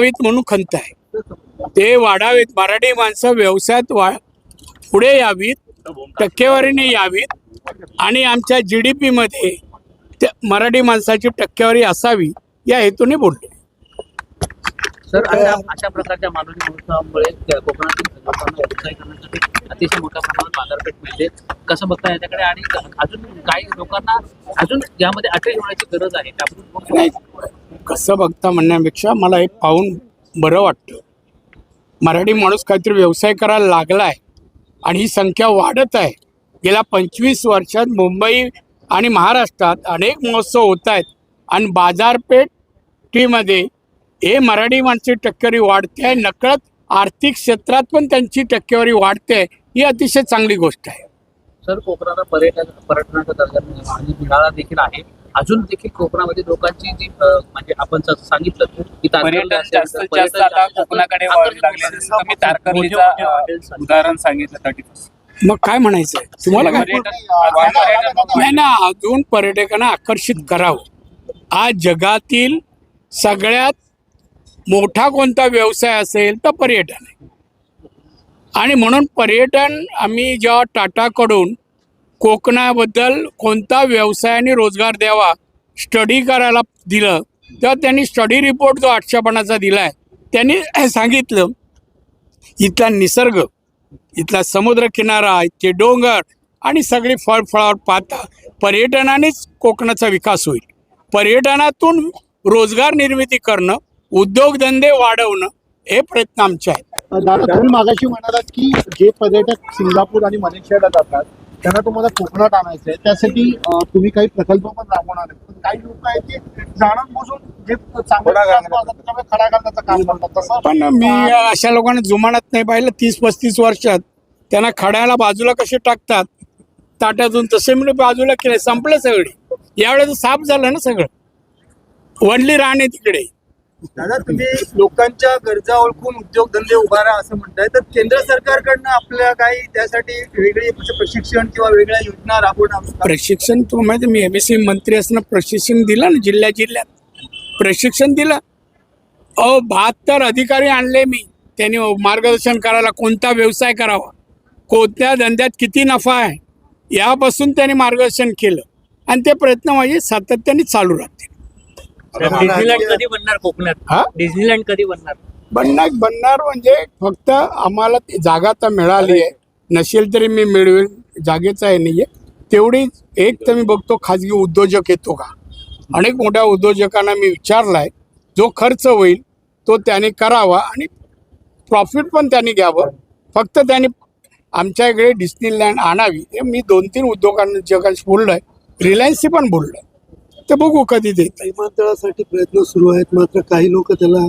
वाढावीत म्हणून खंत आहे. ते वाढावेत. मराठी माणसं व्यवसायात वा पुढे यावीत टक्केवारीने यावीत आणि आमच्या जी डी पीमध्ये त्या मराठी माणसाची टक्केवारी असावी या हेतूने बोललो सर अशा अशा प्रकारच्या मानवी महोत्सवामुळे कोकणातील लोकांना व्यवसाय करण्यासाठी अतिशय मोठ्या प्रमाणात बाजारपेठ मिळते. कसं बघता याच्याकडे? आणि अजून काही लोकांना अजून यामध्ये अटॅच होण्याची गरज आहे. त्याबद्दल कसं बघता म्हणण्यापेक्षा मला हे पाहून बरं वाटतं. मराठी माणूस काहीतरी व्यवसाय करायला लागला आहे आणि ही संख्या वाढत आहे. गेल्या पंचवीस वर्षात मुंबई आणि महाराष्ट्रात अनेक महोत्सव होत आहेत आणि बाजारपेठीमध्ये हे मराठी माणसाची टक्केवारी वाढते आहे. नकळत आर्थिक क्षेत्रात पण त्यांची टक्केवारी वाढते आहे. ही अतिशय चांगली गोष्ट आहे. सर कोकणाला पर्यटन पर्यटनाचा दर्जा आणि मिळाला देखील आहे. अजून देखील कोकणामध्ये लोकांची जी म्हणजे आपण सांगितलं की पर्यटन जास्त आता कोकणाकडे तारकर्लीचं. उदाहरण सांगितलं थर्टी मग काय म्हणायचं आहे तुम्हाला काय? नाही ना अजून पर्यटकांना आकर्षित करावं. आज जगातील सगळ्यात मोठा कोणता व्यवसाय असेल तर पर्यटन आहे. आणि म्हणून पर्यटन आम्ही जेव्हा टाटाकडून कोकणाबद्दल कोणता व्यवसायाने रोजगार द्यावा स्टडी करायला दिलं तर त्यांनी स्टडी रिपोर्ट जो आठशेपणाचा दिला आहे त्यांनी सांगितलं इथला निसर्ग इथला समुद्रकिनारा इथले डोंगर आणि सगळी फळफळावर पाहता पर्यटनानेच कोकणाचा विकास होईल. पर्यटनातून रोजगार निर्मिती करणं उद्योगधंदे वाढवणं हे प्रयत्न आमचे आहेत. दादा मागाशी म्हणालात की जे पर्यटक सिंगापूर आणि मलेशियाला जातात त्यांना तुम्हाला कोकणात आणायचं आहे त्यासाठी तुम्ही काही प्रकल्प पण राबवणार पण काही लोक आहेत ते जाणून बुजून जे चांगलं खडा घालण्याचं काम करतात. तसं पण मी अशा लोकांना जुमानत नाही पाहिलं तीस पस्तीस वर्षात. त्यांना खड्याला बाजूला कसे टाकतात ताटातून तसे मी बाजूला केले संपलं सगळे. यावेळेस साफ झालं ना सगळं. वडली राहणे तिकडे. दादा तुम्ही लोकांच्या गरजा ओळखून उद्योगधंदे उभारा असं म्हणताय. तर केंद्र सरकारकडनं आपल्या काही त्यासाठी वेगळी म्हणजे प्रशिक्षण किंवा वेगळ्या योजना राबवणार प्रशिक्षण तुम्हाला माहिती मी एमएससी मंत्री असताना प्रशिक्षण दिलं ना जिल्ह्या जिल्ह्यात. प्रशिक्षण दिलं. अहो बहात्तर अधिकारी आणले मी. त्यांनी मार्गदर्शन करायला कोणता व्यवसाय करावा? कोणत्या धंद्यात किती नफा आहे? यापासून त्यांनी मार्गदर्शन केलं. आणि ते प्रयत्न माझे सातत्याने चालू राहतील. डिझनीलँड कधी बनणार कोकणात? हा? डिझनीलँड कधी बनणार? बनणार बनणार म्हणजे फक्त आम्हाला ती जागा तर मिळाली आहे. नसेल तरी मी मिळवेल. जागेचं आहे नाही आहे तेवढीच एक तर मी बघतो खाजगी उद्योजक येतो का? अनेक मोठ्या उद्योजकांना मी विचारला आहे जो खर्च होईल तो त्याने करावा आणि प्रॉफिट पण त्यांनी घ्यावं. फक्त त्यांनी आमच्या इकडे डिस्नीलँड आणावी. हे मी दोन तीन उद्योगांना जगांशी बोललो आहे रिलायन्सशी पण बोललो आहे ते बघू कधी देत. विमानतळासाठी प्रयत्न सुरू आहेत मात्र काही लोक त्याला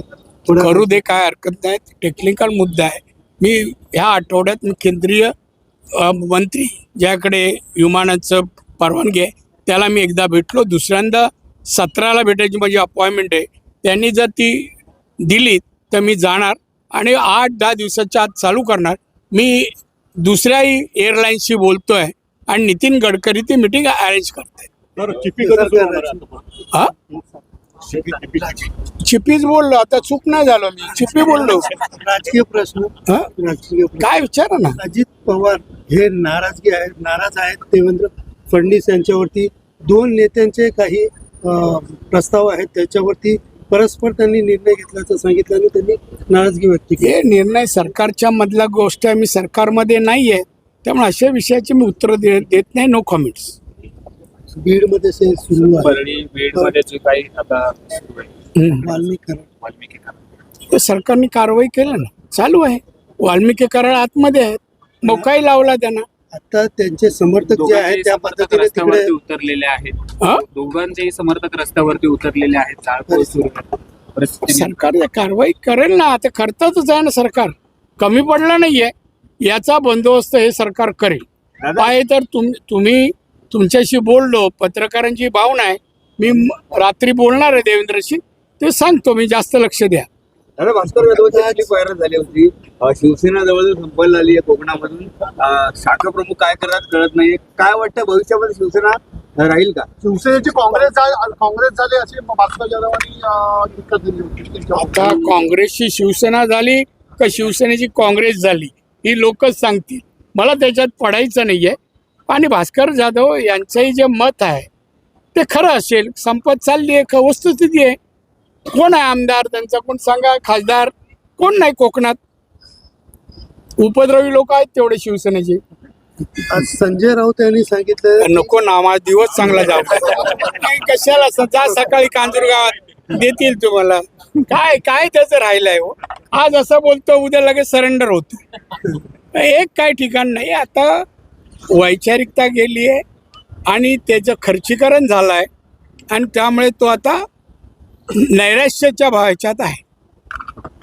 करू दे काय हरकत नाही. टेक्निकल मुद्दा आहे. मी ह्या आठवड्यात मी केंद्रीय अ, मंत्री ज्याकडे विमानाचं परवानगी आहे त्याला मी एकदा भेटलो. दुसऱ्यांदा सतराला भेटायची माझी अपॉइंटमेंट आहे. त्यांनी जर ती दिली तर मी जाणार आणि आठ दहा दिवसाच्या आत चालू करणार. मी दुसऱ्याही एअरलाईन्सशी बोलतो आहे आणि नितीन गडकरी ती मिटिंग अरेंज करते हा? चिपीच बोललो आता चूक नाही झालो मी. चिपी बोललो. राजकीय प्रश्न. हा? राजकीय प्रश्न. काय विचारा ना? अजित पवार हे नाराजगी आहेत नाराज आहेत देवेंद्र फडणवीस यांच्यावरती दोन नेत्यांचे काही अं, प्रस्ताव आहेत त्याच्यावरती परस्पर त्यांनी निर्णय घेतल्याचं सांगितलं आणि त्यांनी नाराजगी व्यक्त केली. हे निर्णय सरकारच्या मधला गोष्ट आहे. मी सरकारमध्ये नाही आहे त्यामुळे अशा विषयाची मी उत्तर दे देत नाही. नो कमेंट्स बीडमध्ये ते सुरू आहे. परळी बीडमध्ये जे काही आता सुरू आहे, वाल्मिकी वाल्मिकी कराड. ते सरकारने कारवाई केलं ना चालू आहे. वाल्मिकी कराड आतमध्ये आहेत मोकाही लावला त्यांना. आता त्यांचे समर्थक जे आहेत दोघांचेही त्या समर्थक पद्धतीने तिकडे रस्त्यावरती उतरलेले आहेत. हा? दोघांचेही समर्थक रस्त्यावरती उतरलेले आहेत. जाळपोळ सुरू आहे. परिस्थिती सरकार कारवाई करेल ना. आता करतातच आहे ना सरकार. कमी पडलं नाहीये. याचा बंदोबस्त हे सरकार करेल. काय तर तुम तुम्ही तुमच्याशी बोललो पत्रकारांची भावना आहे. मी म- रात्री बोलणार आहे देवेंद्रशी ते सांगतो मी जास्त लक्ष द्या. दादा भास्कर व्हायरल झाली होती. शिवसेना जवळ संपन्न आली आहे कोकणामधून. शाखा प्रमुख काय करतात कळत नाही काय वाटतं भविष्यामध्ये शिवसेना राहील का? शिवसेनेची काँग्रेस काँग्रेस झाले असे भास्कर जाधवांनी. आता काँग्रेसची शिवसेना झाली का शिवसेनेची काँग्रेस झाली ही लोकच सांगतील. मला त्याच्यात पडायचं नाही आहे आणि भास्कर जाधव यांचंही जे मत आहे ते खरं असेल. संपत चालली आहे ख- वस्तुस्थिती आहे. कोण आहे आमदार? त्यांचा कोण सांगा? खासदार? कोण नाही कोकणात? उपद्रवी लोक आहेत तेवढे शिवसेनेचे. आज संजय राऊत यांनी सांगितलं नको ना माझा दिवस चांगला जाऊ. कशाला जा सकाळी कांजूर गावात. देतील तुम्हाला. काय काय त्याचं राहिलंय हो? आज असं बोलतो उद्या लगेच सरेंडर होत. एक काय ठिकाण नाही. आता वैचारिकता गेली आहे आणि त्याचं खर्चीकरण झालं आहे आणि त्यामुळे तो आता नैराश्याच्या भावाच्यात आहे.